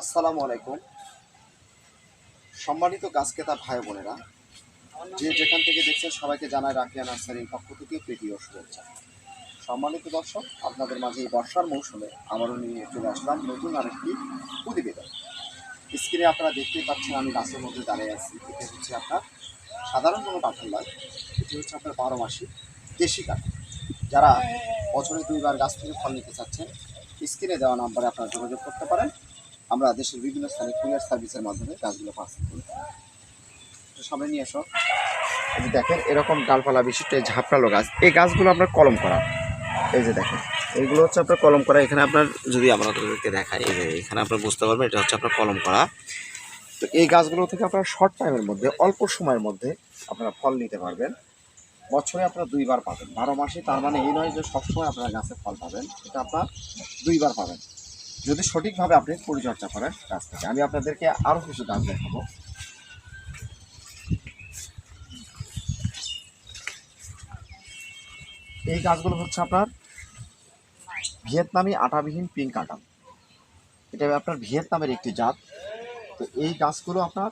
আসসালামু আলাইকুম। সম্মানিত গাছ ক্রেতা ভাই বোনেরা, যে যেখান থেকে দেখছেন সবাইকে জানায় রাখিয়া নার্সারির পক্ষ থেকে প্রীতি ও শুভেচ্ছা। সম্মানিত দর্শক, আপনাদের মাঝে এই বর্ষার মৌসুমে আমারও নিয়ে চলে আসলাম নতুন আরেকটি প্রতিবেদন স্ক্রিনে আপনারা দেখতেই পাচ্ছেন আমি গাছের মধ্যে দাঁড়িয়ে আছি। এটি হচ্ছে আপনার সাধারণ কোনো কাঁঠাল নয়, এটি হচ্ছে আপনার বারো মাসি দেশি কাঁঠাল যারা বছরে দুইবার গাছ থেকে ফল নিতে চাচ্ছেন, স্ক্রিনে দেওয়া নাম্বারে আপনারা যোগাযোগ করতে পারেন। আমরা দেশের বিভিন্ন স্থানে কুরিয়ার সার্ভিসের মাধ্যমে গাছগুলো পার্সেল করি। সামনে নিয়ে এসো। যে দেখেন, এরকম ডালপালা বিশিষ্ট এই ঝাপড়ালো গাছ, এই গাছগুলো আপনার কলম করা। এই যে দেখেন, এইগুলো হচ্ছে আপনার কলম করা। এখানে আপনার যদি আপনাদেরকে দেখাই, এই যে এখানে আপনার বুঝতে পারবেন, এটা হচ্ছে আপনার কলম করা। তো এই গাছগুলো থেকে আপনারা শর্ট টাইমের মধ্যে, অল্প সময়ের মধ্যে আপনারা ফল নিতে পারবেন। বছরে আপনারা দুইবার পাবেন। বারো মাসে, তার মানে এই নয় যে সবসময় আপনারা গাছে ফল পাবেন, এটা আপনার দুইবার পাবেন। যদি সঠিকভাবে আপনি পরিচর্যা করেন গাছ থেকে, আমি আপনাদেরকে আরও কিছু গাছ দেখাবো। এই গাছগুলো হচ্ছে আপনার ভিয়েতনামি আটাবিহীন পিঙ্ক কাঁটাল এটা আপনার ভিয়েতনামের একটি জাত। তো এই গাছগুলো আপনার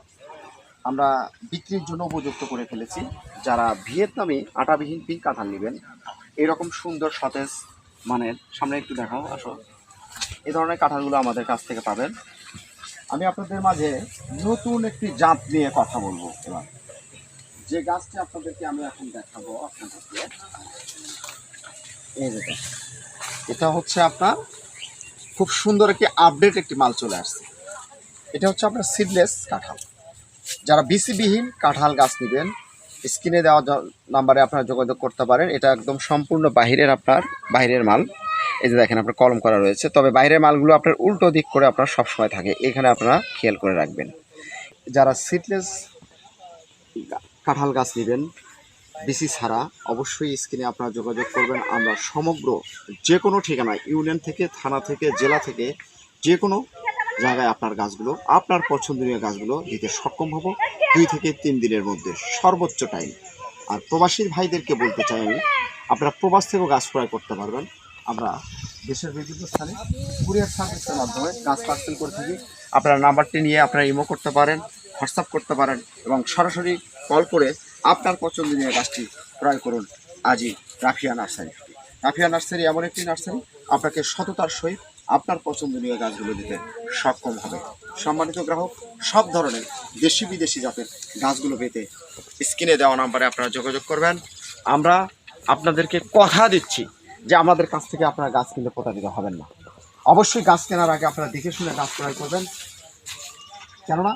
আমরা বিক্রির জন্য উপযুক্ত করে ফেলেছি। যারা ভিয়েতনামি আটাবিহীন পিঙ্ক কাঁঠাল নেবেন, এরকম সুন্দর সতেজ মানের, সামনে একটু দেখাও, আসো। এই ধরনের কাঁঠালগুলো আমাদের কাছ থেকে পাবেন। আমি আপনাদের মাঝে নতুন একটি জাত নিয়ে কথা বলব এবার। যে গাছটি আপনাদেরকে আমি এখন দেখাবো আপনাদেরকে এটা হচ্ছে আপনার খুব সুন্দর একটি আপডেট একটি মাল চলে আসছে। এটা হচ্ছে আপনার সিডলেস কাঁঠাল। যারা বিসিবিহীন কাঁঠাল গাছ নেবেন, স্ক্রিনে দেওয়া নাম্বারে আপনারা যোগাযোগ করতে পারেন। এটা একদম সম্পূর্ণ বাহিরের আপনার বাইরের মাল। এই যে দেখেন আপনার কলম করা রয়েছে। তবে বাইরের মালগুলো আপনার উল্টো দিক করে আপনার সবসময় থাকে। এখানে আপনারা খেয়াল করে রাখবেন। যারা সিডলেস কাঁঠাল গাছ নেবেন বিসি ছাড়া অবশ্যই স্ক্রিনে আপনারা যোগাযোগ করবেন। আমরা সমগ্র যে কোনো ঠিকানা ইউনিয়ন থেকে, থানা থেকে, জেলা থেকে যে কোনো জায়গায় আপনার গাছগুলো, আপনার পছন্দনীয় গাছগুলো দিতে সক্ষম হব। দুই থেকে তিন দিনের মধ্যে সর্বোচ্চ টাইম আর প্রবাসী ভাইদেরকে বলতে চাই আমি, আপনারা প্রবাস থেকেও গাছ ক্রয় করতে পারবেন। আমরা দেশের বিভিন্ন স্থানে কুরিয়ার সার্ভিসের মাধ্যমে গাছ পার্সেল করে থাকি। আপনারা নাম্বারটি নিয়ে আপনারা ইমো করতে পারেন হোয়াটসঅ্যাপ করতে পারেন এবং সরাসরি কল করে আপনার পছন্দনীয় গাছটি ক্রয় করুন। আজই রাফিয়া নার্সারি। রাফিয়া নার্সারি এমন একটি নার্সারি, আপনাকে সততার সহিত আপনার পছন্দনীয় গাছগুলো দিতে সক্ষম হবে। সম্মানিত গ্রাহক, সব ধরনের দেশি বিদেশি জাতের গাছগুলো পেতে স্ক্রিনে দেওয়া নাম্বারে আপনারা যোগাযোগ করবেন। আমরা আপনাদেরকে কথা দিচ্ছি। যে আমাদের কাছ থেকে আপনারা গাছ কিনতে প্রতারিত হবেন না। অবশ্যই গাছ কেনার আগে আপনারা দেখে শুনে গাছ ক্রয় করবেন। কেননা,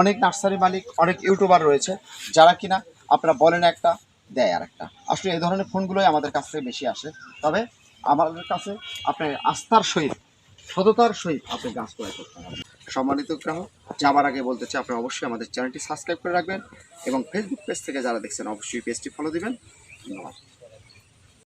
অনেক নার্সারি মালিক, অনেক ইউটিউবার রয়েছে, যারা কিনা আপনারা বলেন একটা, দেয় আর একটা আসলে এই ধরনের ফোনগুলোই আমাদের কাছ থেকে বেশি আসে। তবে আমাদের কাছে আপনার আস্থার সহিত, সততার সহিত আপনি গাছ ক্রয় করতে হবে সম্মানিত গ্রাহক, যাবার আগে বলতে চাই আপনি অবশ্যই আমাদের চ্যানেলটি সাবস্ক্রাইব করে রাখবেন এবং ফেসবুক পেজ থেকে যারা দেখছেন, অবশ্যই পেজটি ফলো দিবেন। ধন্যবাদ।